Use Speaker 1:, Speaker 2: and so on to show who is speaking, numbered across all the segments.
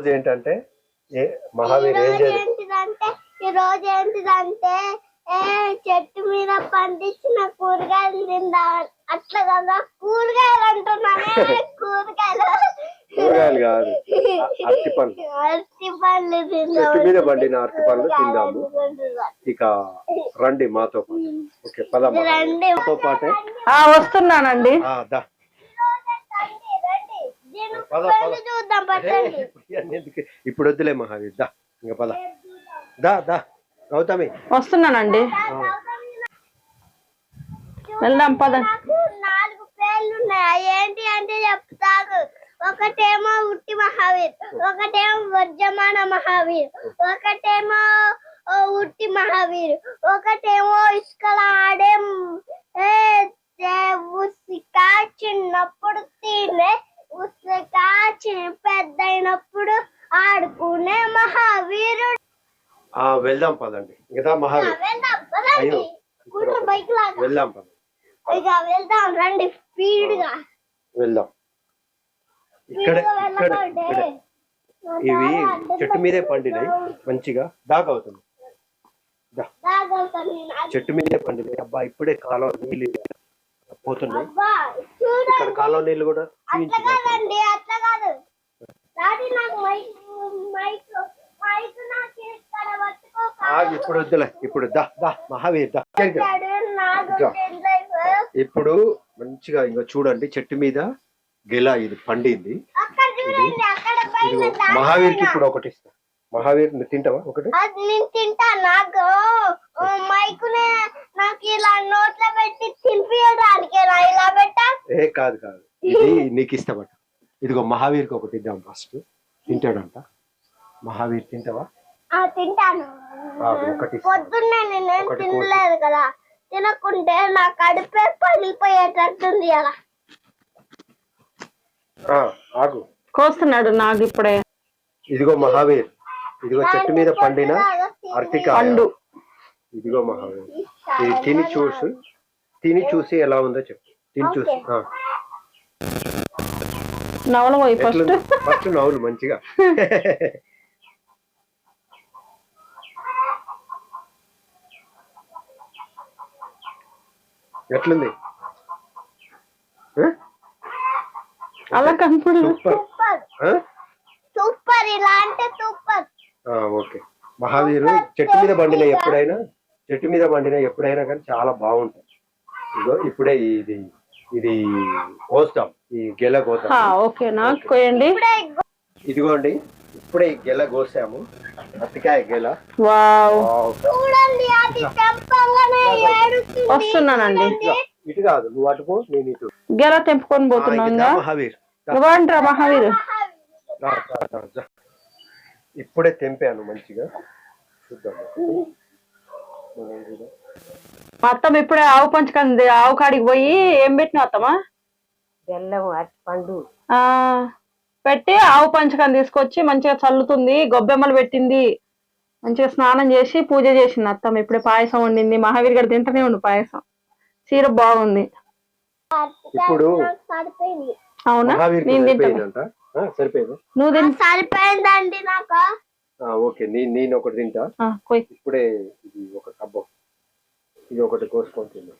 Speaker 1: రోజు ఏంటంటే ఏ మహావీర్ ఏం
Speaker 2: ఈరోజు
Speaker 1: చేయదు
Speaker 2: ఏంటిదంటే ఈ రోజు ఏంటిదంటే ఏ చెట్టు మీద పండించిన కూరగాయలు తిందా అట్లా కదా కూరగాయలు అంటున్నానే కూరగాయలు.
Speaker 1: కూరగాయలు కాదు అరటి పండ్లు.
Speaker 2: అరటి పండ్లు
Speaker 1: చెట్టు మీద పండిన అరటి పండ్లు తిందాము. ఇక రండి మాతో పాటు. ఓకే.
Speaker 2: రండి.
Speaker 1: మాతో పాటే.
Speaker 3: ఆ వస్తున్నానండి.
Speaker 1: దా. పద, పద. ఇప్పుడు వద్దులే మహావీర్ దా ఇంకా పద. దా దా. గౌతమి.
Speaker 3: వస్తున్నానండి. వెళ్దాం పద.
Speaker 2: నాలుగు పేర్లు ఉన్నాయి ఏంటి అంటే చెప్తాను. ఒకటేమో ఉట్టి మహావీర్ ఒకటేమో వజ్రమాన మహావీర్ ఒకటేమో ఓ ఉట్టి మహావీర్ ఒకటేమో ఇసుకల ఆడే చిన్నప్పుడు తినే ఉసిక చి- పెద్దయినప్పుడు ఆడుకునే మహావీరుడు.
Speaker 1: ఆ వెళ్దాం పదండి. ఇంకా మహావీర్
Speaker 2: పదండి.
Speaker 1: అయ్యో.
Speaker 2: కూర్చో బైక్ లాగా.
Speaker 1: వెళ్దాం పద
Speaker 2: ఇక వెళ్దాం రండి స్పీడ్గా
Speaker 1: వెళ్దాం. ఇక్కడే ఇవి చెట్టు మీదే పండినాయి. మంచిగా దాకా అవుతుంది చెట్టు మీదే పండినాయి. అబ్బా ఇప్పుడే కాలువ నీళ్ళు పోతున్నాయి. ఇక్కడ కాలువ నీళ్ళు కూడా ఇప్పుడు వద్దులే. ఇప్పుడు దా దా మహావీర్ దా. ఇప్పుడు మంచిగా ఇంకా చూడండి చెట్టు మీద గెల ఇది పండింది. మహావీర్కి
Speaker 2: పైన.
Speaker 1: ఇప్పుడు ఒకటి ఇస్తా. మహావీర్ తింటావా ఒకటి?
Speaker 2: తింటా నాకు మైక్ నాకు ఇలా నోట్లో పెట్టి తినిపించడానికి ఇలా పెట్టా?
Speaker 1: ఏ కాదు కాదు. ఇది నీకు ఇస్తామట ఇదిగో మహావీర్కి ఒకటి ఇద్దాం ఫస్ట్. తింటాడంట. మహావీర్ తింటావా?
Speaker 2: ఆ తింటాను.
Speaker 1: ఒకటి.
Speaker 2: పొద్దున్నే నేనేం
Speaker 1: ఒకటి
Speaker 2: తినలేదు కదా. తినకుంటే నా కడుపే పగిలిపోయేటట్టుంది అలా
Speaker 1: ఆ, ఆగు.
Speaker 3: కోస్తున్నాడు నాకు ఇప్పుడే.
Speaker 1: ఇదిగో మహావీర్. ఇదిగో చెట్టు మీద పండిన అరటికాయ.
Speaker 3: పండు.
Speaker 1: ఇదిగో మహావీర్ ఇది తిని చూసి తిని చూసి ఎలా ఉందో చెప్పు. తిని చూసి
Speaker 3: ఫస్ట్
Speaker 1: నవ్వులు మంచిగా. ఎట్లుంది?
Speaker 3: అలా కనపడదు.
Speaker 1: సూపర్.
Speaker 2: సూపర్.
Speaker 1: ఆ?
Speaker 2: సూపర్ ఇలా అంటే సూపర్.
Speaker 1: ఆ, ఓకే. మహావీరు చెట్టు మీద పండిన ఎప్పుడైనా? చెట్టు మీద పండిన ఎప్పుడైనా కానీ చాలా బాగుంటాయి ఇదిగో ఇప్పుడే ఇది ఇది కోస్తాం ఈ గెల
Speaker 3: ఆ,
Speaker 1: కోస్తాం
Speaker 3: కోయండి
Speaker 1: ఇదిగోండి ఇప్పుడే ఈ గెల కోసాము అరటికాయ గెల.
Speaker 3: వస్తున్నానండి.
Speaker 1: ఇటు కాదు నువ్వు అటుపో నేను ఇటు.
Speaker 3: గెల తెంపుకొని పోతున్నాం
Speaker 1: ఇది మహావీర్.
Speaker 3: ఇవ్వండిరా మహావీర్.
Speaker 1: ఇప్పుడే తెంపాను మంచిగా. చూద్దాం.
Speaker 3: అత్తమ్మ ఇప్పుడే ఆవు పంచకంది ఆవు కాడికి పోయి ఏం పెట్టినా అత్తమ్మా?
Speaker 4: బెల్లం పండు.
Speaker 3: ఆ పెట్టి ఆవు పంచకం తీసుకొచ్చి మంచిగా చల్లుతుంది గొబ్బెమ్మలు పెట్టింది. మంచిగా స్నానం చేసి పూజ చేసింది అత్తమ్మ. ఇప్పుడే పాయసం వండింది. మహావీర్ గారు తింటూనే ఉండు పాయసం. చీర బాగుంది.
Speaker 1: ఇప్పుడు
Speaker 3: అవునా? నేను నువ్వు
Speaker 2: సరిపోయిందండి నాకు?
Speaker 1: ఓకే నీ నేను ఒకటి తింటా ఇప్పుడే ఇది ఒక కబ్బం. ఇది ఒకటి కోసుకొని తిన్నా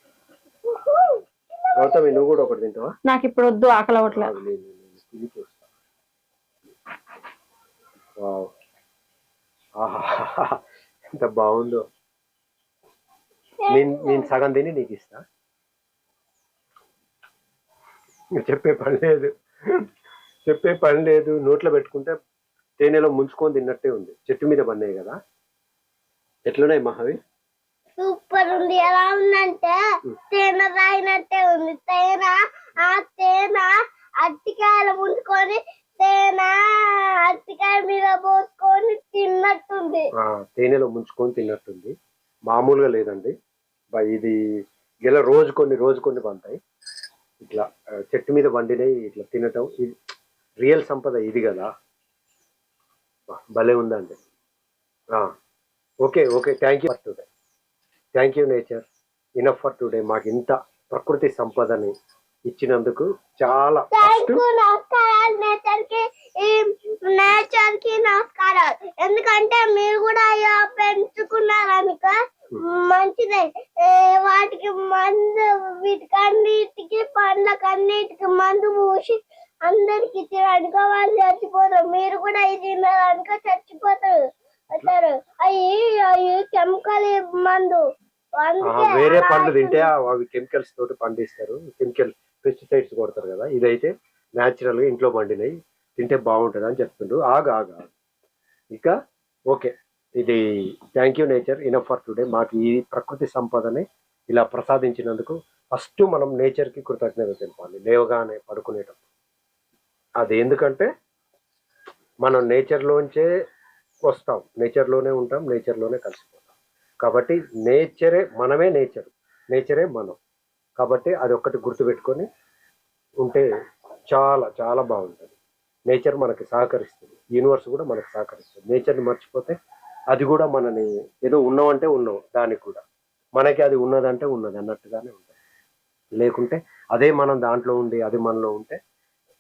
Speaker 1: గౌతమి నువ్వు కూడా ఒకటి తింటావా?
Speaker 3: నాకు ఇప్పుడు వద్దు ఆకలి అవ్వట్లేదు
Speaker 1: నేను నేను చూస్తా. ఆహా ఎంత బాగుందో. నేను నేను సగం తిని నీకు ఇస్తా. చెప్పే పని లేదు. చెప్పే పని లేదు. నోట్లో పెట్టుకుంటే తేనెలో ముంచుకొని తిన్నట్టే ఉంది. చెట్టు మీద పన్నాయి కదా. ఎట్లున్నాయి మహావి?
Speaker 2: సూపర్ ఉంది. ఎలా ఉందంటే తేనె రాయినట్టే ఉంది. తేనె ఆ తేనె అట్టికాయలు ముంచుకొని తేనె అట్టికాయ మీద పోసుకొని తిన్నట్టుంది.
Speaker 1: తేనెలో ముంచుకొని తిన్నట్టుంది. మామూలుగా లేదండి. ఇది గెల రోజు కొన్ని రోజు కొన్ని పంటాయి ఇట్లా చెట్టు మీద వండినవి ఇట్లా తినటం ఇది రియల్ సంపద ఇది కదా. భలే ఉందండి. Okay okay thank you for today thank you nature enough for today మాకు ఇంత ప్రకృతి సంపదని ఇచ్చినందుకు చాలా
Speaker 2: నేచర్కి ఈ నేచర్కి నమస్కారాలు. ఎందుకంటే మీరు కూడా అయ్యో పెంచుకున్నారు అనుకో మంచిదే. వాటికి మందు వీటికన్నిటికి పండ్లకన్నిటికి మందు పూసి అందరికి ఇచ్చిరనుకో వాళ్ళు చచ్చిపోతారు. మీరు కూడా ఇది తిన్నారనుకో చచ్చిపోతారు. అంటారు అవి అవి కెమికల్ మందు.
Speaker 1: వేరే పండ్లు తింటే. అవి కెమికల్స్ తోటి పండిస్తారు. కెమికల్ పెస్టిసైడ్స్ కొడతారు కదా. ఇదైతే న్యాచురల్గా ఇంట్లో పండినవి తింటే బాగుంటుంది అని చెప్తుండ్రు. ఆగు ఆగు. ఇక ఓకే. ఇది thank you nature. Enough for today మాకు ఈ ప్రకృతి సంపదని ఇలా ప్రసాదించినందుకు ఫస్ట్ మనం నేచర్కి కృతజ్ఞత తెలపాలి. లేవగానే పడుకునేటప్పుడు. అది ఎందుకంటే మనం నేచర్లోంచే వస్తాం. నేచర్లోనే ఉంటాం నేచర్లోనే కలిసిపోతాం. కాబట్టి నేచరే మనమే నేచర్ నేచరే మనం. కాబట్టి అది ఒక్కటి గుర్తుపెట్టుకొని ఉంటే చాలా చాలా బాగుంటుంది. నేచర్ మనకి సహకరిస్తుంది. యూనివర్స్ కూడా మనకి సహకరిస్తుంది. నేచర్ని మర్చిపోతే అది కూడా మనని ఏదో ఉన్నామంటే ఉన్నాం దానికి కూడా. మనకి అది ఉన్నదంటే ఉన్నది అన్నట్టుగానే ఉంటుంది. లేకుంటే అదే మనం దాంట్లో ఉండి అది మనలో ఉంటే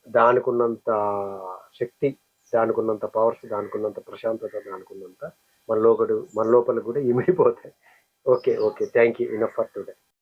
Speaker 1: దానికి ఉన్నంత శక్తి దానికి ఉన్నంత పవర్స్ దానికి ఉన్నంత ప్రశాంతత దానికి ఉన్నంత మన లోపల మన లోపల కూడా ఇమిడిపోతాయి. Okay okay thank you enough for today